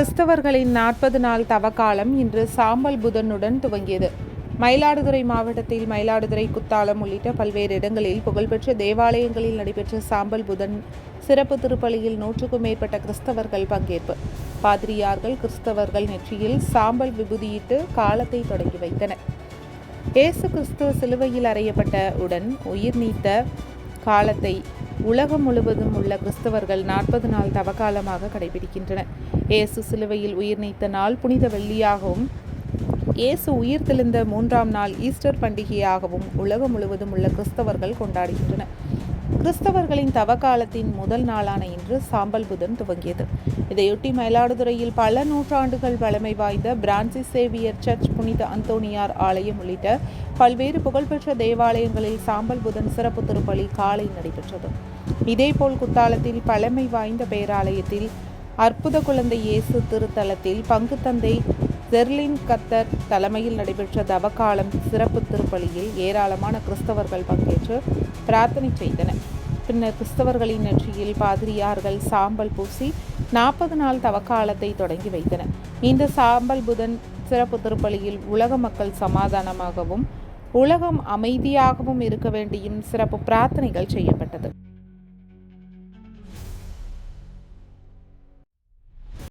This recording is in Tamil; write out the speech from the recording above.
கிறிஸ்தவர்களின் நாற்பது நாள் தவக்காலம் இன்று சாம்பல் புதனுடன் துவங்கியது. மயிலாடுதுறை மாவட்டத்தில் மயிலாடுதுறை குத்தாலம் உள்ளிட்ட பல்வேறு இடங்களில் புகழ்பெற்ற தேவாலயங்களில் நடைபெற்ற சாம்பல் புதன் சிறப்பு திருப்பலியில் நூற்றுக்கும் மேற்பட்ட கிறிஸ்தவர்கள் பங்கேற்பு. பாதிரியார்கள் கிறிஸ்தவர்கள் நெற்றியில் சாம்பல் விபூதியிட்டு காலத்தை தொடங்கி வைத்தனர். இயேசு கிறிஸ்து சிலுவையில் அறையப்பட்ட உடன் உயிர் நீத்த காலத்தை உலகம் முழுவதும் உள்ள கிறிஸ்தவர்கள் நாற்பது நாள் தவக்காலமாக கடைபிடிக்கின்றனர். இயேசு சிலுவையில் உயிர் நீத்த நாள் புனித வெள்ளியாகவும் இயேசு உயிர் தெளிந்த மூன்றாம் நாள் ஈஸ்டர் பண்டிகையாகவும் உலகம் முழுவதும் உள்ள கிறிஸ்தவர்கள் கொண்டாடுகின்றனர். கிறிஸ்தவர்களின் தவக்காலத்தின் முதல் நாளான இன்று சாம்பல் புதன் துவங்கியது. இதையொட்டி மயிலாடுதுறையில் பல நூற்றாண்டுகள் பழமை வாய்ந்த பிரான்சிஸ் சேவியர் சர்ச் புனித அந்தோனியார் ஆலயம் உள்ளிட்ட பல்வேறு புகழ்பெற்ற தேவாலயங்களில் சாம்பல் புதன் சிறப்பு திருப்பலி காலை நடைபெற்றது. இதேபோல் குத்தாலத்தில் பழமை வாய்ந்த பேராலயத்தில் அற்புத குழந்தை இயேசு திருத்தலத்தில் பங்கு தந்தை ஜெர்லின் கத்தர் தலைமையில் நடைபெற்ற தவக்காலம் சிறப்பு திருப்பலியில் ஏராளமான கிறிஸ்தவர்கள் பங்கேற்று பிரார்த்தனை செய்தனர். பின்னர் கிறிஸ்தவர்களின் நெற்றியில் பாதிரியார்கள் சாம்பல் பூசி நாற்பது நாள் தவக்காலத்தை தொடங்கி வைத்தனர். இந்த சாம்பல் புதன் சிறப்பு திருப்பலியில் உலக மக்கள் சமாதானமாகவும் உலகம் அமைதியாகவும் இருக்க வேண்டியும் சிறப்பு பிரார்த்தனைகள் செய்யப்பட்டது.